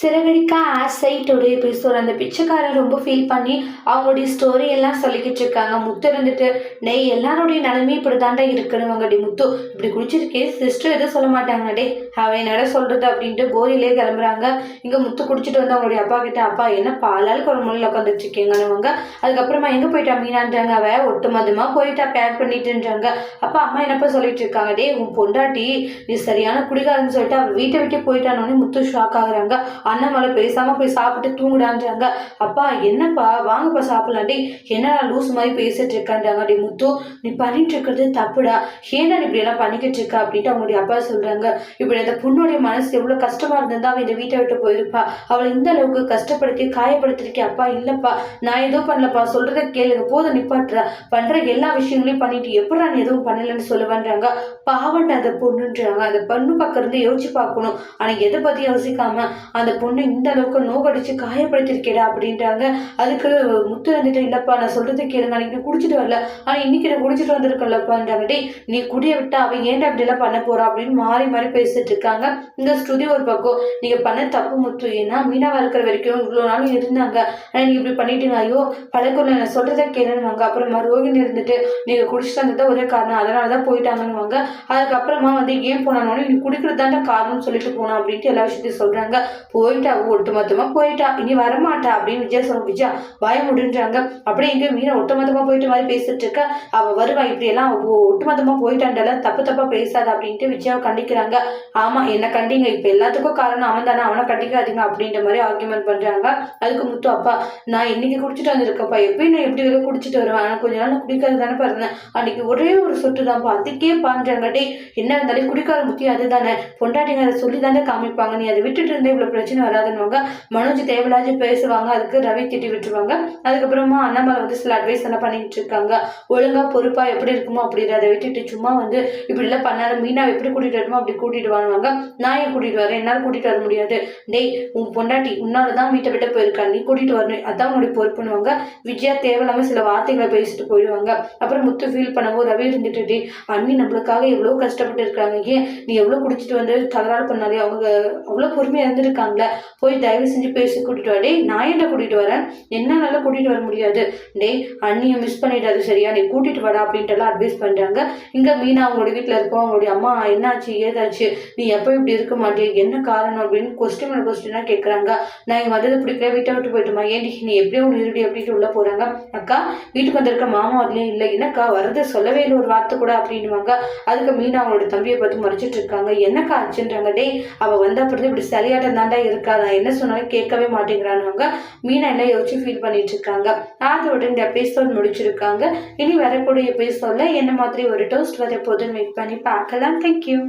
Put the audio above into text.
சிறகடிக்க ஆசை today episode அந்த பிச்சைக்காரன் ரொம்ப ஃபீல் பண்ணி அவங்களுடைய ஸ்டோரி எல்லாம் சொல்லிக்கிட்டு இருக்காங்க. முத்து இருந்துட்டு நெய் எல்லாருடைய நிலைமையும் இப்படி தாண்டா டி முத்து இப்படி குடிச்சிருக்கே. சிஸ்டர் எதுவும் சொல்ல மாட்டாங்க. டே அவன் என்னடா சொல்றது? அப்படின்ட்டு போரியிலே கிளம்புறாங்க. இங்க முத்து குடிச்சிட்டு வந்து அவங்களுடைய அப்பா கிட்ட அப்பா என்ன பாலாளுக்கு ஒரு முறையில் உட்காந்துட்டு அதுக்கப்புறமா எங்க போயிட்டா மீனான்றாங்க. அவ ஒட்டுமொத்தமா போயிட்டா பேக் பண்ணிட்டுன்றாங்க. அப்பா அம்மா என்னப்பா சொல்லிட்டு இருக்காங்க? டே உன் பொண்டாட்டி நீ சரியான குடிகாரன்னு சொல்லிட்டு அவ வீட்டை விட்டு போயிட்டானோன்னு முத்து ஷாக் ஆகுறாங்க. அண்ணாமலை பேசாம போய் சாப்பிட்டு தூங்குடான்றாங்க. அப்பா என்னப்பா? வாங்கப்பா சாப்பிடலாண்டி என்னடா லூஸ் மாதிரி பேசிட்டு இருக்கான்றாங்க. டி முத்து நீ பண்ணிட்டு இருக்கிறது தப்புடா. ஏன்டா நீ இப்படி எல்லாம் பண்ணிக்கிட்டு இருக்க அப்படின்ட்டு அவங்களுடைய அப்பா சொல்றாங்க. இப்படி அந்த பொண்ணுடைய மனசு எவ்வளவு கஷ்டமா இருந்திருந்தா அவன் இந்த வீட்டை விட்டு போயிருப்பா. அவளை இந்த அளவுக்கு கஷ்டப்படுத்தி காயப்படுத்திருக்கே அப்பா இல்லப்பா. நான் எதுவும் பண்ணலப்பா. சொல்றத கேளுங்க. போதும் நிப்பாட்டுற. பண்ற எல்லா விஷயங்களையும் பண்ணிட்டு எப்படி நான் எதுவும் பண்ணலன்னு சொல்லுவேன்றாங்க பாவண்ட அந்த பொண்ணுன்றாங்க. அந்த பொண்ணு பக்கம் இருந்து யோசிச்சு பார்க்கணும். ஆனா எதை பத்தி யோசிக்காம அந்த பொண்ணு இந்த அளவுக்கு நோகடிச்சு காயப்படுத்திருக்கேடா அப்படின்றாங்க. அதுக்கு முத்து வந்துட்டு இல்லப்பா நான் சொல்றது கேளுங்க. அன்னைக்கு குடிச்சிட்டு வரல. ஆனா இன்னைக்கு நான் குடிச்சிட்டு வந்திருக்கலப்பான்றாங்க டே நீ குடிய விட்டா அவன் ஏன்டா அப்படி எல்லாம் பண்ண போறா? அப்படின்னு மாறி மாறி பேசிட்டு இருக்காங்க. இந்த ஸ்ருதி ஒரு பக்கம் நீங்க பண்ண தப்பு முத்து. ஏன்னா மீனாவா இருக்கிற வரைக்கும் இவ்வளவு நாளும் இருந்தாங்க. ஆனா நீங்க இப்படி பண்ணிட்டீங்க ஐயோ பழக்கம் நான் சொல்றதை கேளுவாங்க அப்புறமா ரோகிணி இருந்துட்டு நீங்க குடிச்சிட்டு வந்தது ஒரே காரணம். அதனாலதான் போயிட்டாங்கன்னுவாங்க. அதுக்கப்புறமா வந்து ஏன் போனானோன்னு நீ குடிக்கிறது தாண்டா காரணம்னு சொல்லிட்டு போனான் அப்படின்ட்டு எல்லா விஷயத்தையும் சொல்றாங்க. போயிட்டா ஒட்டுமொத்தமா போயிட்டா. இனி வரமாட்டா அப்படின்னு விஜயா சொல்ல விஜயா பய முடின்றாங்க. அப்படியே இங்க மீனா ஒட்டுமொத்தமா போயிட்டு மாதிரி பேசிட்டு இருக்க. அவ வருவா இப்படி எல்லாம் ஒட்டுமொத்தமா போயிட்டாண்டால தப்பு தப்பா பேசாத அப்படின்ட்டு விஜயாவை கண்டிக்கிறாங்க. ஆமா என்ன கண்டிங்க? இப்ப எல்லாத்துக்கும் காரணம் அவன் தானே அவனை கண்டிக்காதீங்க அப்படின்ற மாதிரி ஆர்குமெண்ட் பண்றாங்க. அதுக்கு முத்து அப்பா நான் இன்னைக்கு குடிச்சிட்டு வந்திருக்கப்பா? எப்பயும் நான் எப்படி வரை குடிச்சிட்டு வருவேன். ஆனா கொஞ்ச நாள் குடிக்காது குடிக்கிறது தானே பிறந்தேன் அன்னைக்கு ஒரே ஒரு சொட்டு தான்ப்பா அதுக்கே பாஞ்சாங்க டே என்ன இருந்தாலும் குடிக்கார முத்தி அதுதானே. பொண்டாட்டிங்க அதை சொல்லி தானே காமிப்பாங்க. நீ அதை விட்டுட்டு இருந்தே இவ்வளவு பிரச்சனை வராதுன்னுவாங்க. மனோஜ் தேவையில்லாத பேசுவாங்க அதுக்கு ரவி திட்டி விட்டுருவாங்க. அதுக்கப்புறமா அண்ணாமலை வந்து சில அட்வைஸ் எல்லாம் பண்ணிக்கிட்டு இருக்காங்க. ஒழுங்கா பொறுப்பா எப்படி இருக்குமோ அப்படி அதை விட்டுட்டு சும்மா வந்து இப்படி எல்லாம் பண்ணாத மீனா எப்படி கூட்டிட்டு வரணுமோ அப்படி கூட்டிட்டு வாங்குவாங்க நான் ஏன் கூட்டிட்டு வரேன்? என்னால கூட்டிட்டு வர முடியாது. டேய் உன் பொண்டாட்டி உன்னால தான் வீட்டை விட்டு போயிருக்கா. நீ கூட்டிட்டு வரணும். அதான் உங்களுடைய பொறுப்புன்னுவாங்க. விஜயா தேவையில்லாம சில வார்த்தைகளை பேசிட்டு போயிடுவாங்க. அப்புறம் முத்து ஃபீல் பண்ணும்போது ரவி இருந்துட்டு டே அண்ணி நம்மளுக்காக எவ்வளோ கஷ்டப்பட்டு இருக்காங்க. ஏன் நீ எவ்வளோ குடிச்சிட்டு வந்து தகராறு பண்ணாலே அவங்க அவ்வளோ பொறுமையாக இருந்திருக்காங்களே போய் தயவு செஞ்சு பேசி கூட்டிட்டு வா. டேய் நான் என்ன கூட்டிட்டு வரேன்? என்னால கூட்டிட்டு வர முடியாது. டேய் அண்ணியை மிஸ் பண்ணிடாது சரியா? நீ கூட்டிட்டு வாடா அப்படின்ட்டு எல்லாம் அட்வைஸ் பண்றாங்க. இங்க மீனா அவங்களோட வீட்டில் இருக்கோம் அவங்களுடைய அம்மா என்னாச்சு ஏதாச்சு? நீ எப்போ இப்படி இருக்க மாட்டேன் என்ன காரணம் அப்படின்னு கொஸ்டின் கொஸ்டினாக கொஸ்டினா கேட்குறாங்க நான் இங்கே வந்தது பிடிக்கல வீட்டை விட்டு போயிட்டுமா? ஏன்டி நீ எப்படியும் ஒன்று இருடி அப்படின்ட்டு உள்ள போறாங்க. அக்கா வீட்டுக்கு வந்திருக்க மாமா அதுலேயும் இல்லை. என்னக்கா வரதை சொல்லவே இல்லை ஒரு வார்த்தை கூட அப்படின்னுவாங்க. அதுக்கு மீனா அவங்களோட தம்பியை பார்த்து மறைச்சிட்டு இருக்காங்க. என்னக்கா ஆச்சுன்றாங்க. டேய் அவ வந்த அப்புறம் இப்படி சரியாட்டம் தாண்டா இருக்கா நான் என்ன சொன்னாலும் கேட்கவே மாட்டேங்கிறானுங்க மீனா எல்லாம் யோசிச்சு ஃபீல் பண்ணிட்டு இருக்காங்க அதோட இந்த எபிசோட் முடிச்சிருக்காங்க. இனி வரக்கூடிய எபிசோட்ல என்ன மாதிரி ஒரு டோஸ்ட் வர போதுன்னு வெயிட் பண்ணி பார்க்கலாம். தேங்க்யூ